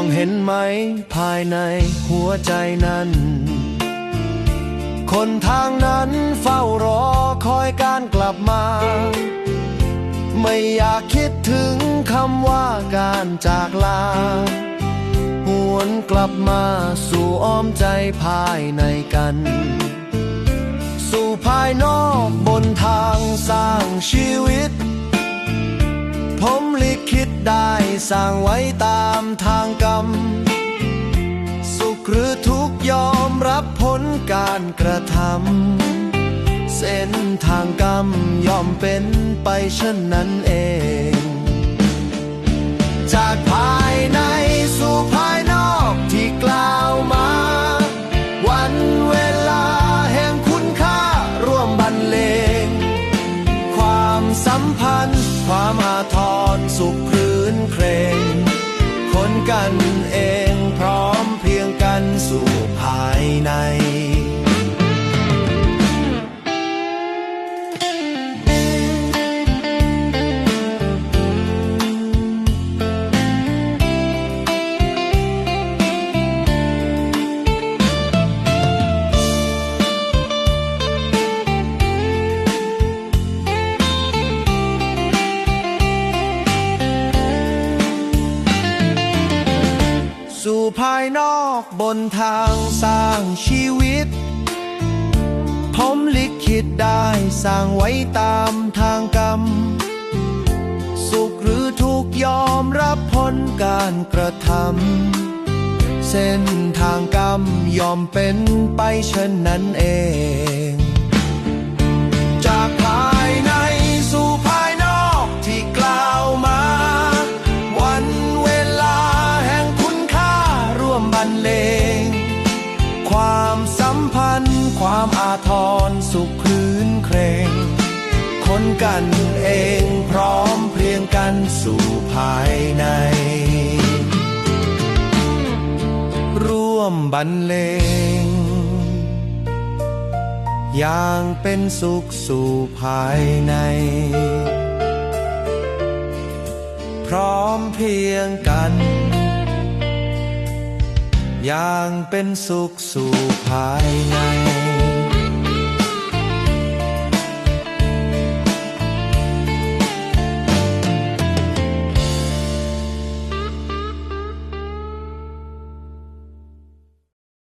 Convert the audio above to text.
องเห็นไหม ภายในหัวใจนั้น คนทางนั้นเฝ้ารอคอยการกลับมา ไม่อยากคิดถึงคำว่าการจากลาหวนกลับมาสู่อ้อมใจภายในกัน สู่ภายนอกบนทางสร้างชีวิต ผมลิขิตได้ สร้างไว้ตามทางกรรม สุขหรือทุกยอมรับผลการกระทำเส้นทางกรรมยอมเป็นไปเช่นนั้นเอง จากภายในสู่ภายนอกที่กล่าวมา วันเวลาแห่งคุณค่าร่วมบรรเลง ความสัมพันธ์ ความอาทรสุข กันเองพร้อมเพียงกันสู่ภายใน สู่ภายนอกบนทางสร้างชีวิต ผมลิขิตได้สร้างไว้ตามทางกรรม สุขหรือทุกยอมรับผลการกระทำเส้นทางกรรมยอมเป็นไปเช่นนั้นเอง สุขคลื้นเครง คนกันเองพร้อมเพรียงกันสู่ภายใน ร่วมบรรเลง อย่างเป็นสุขสู่ภายใน พร้อมเพียงกันอย่างเป็นสุขสู่ภายใน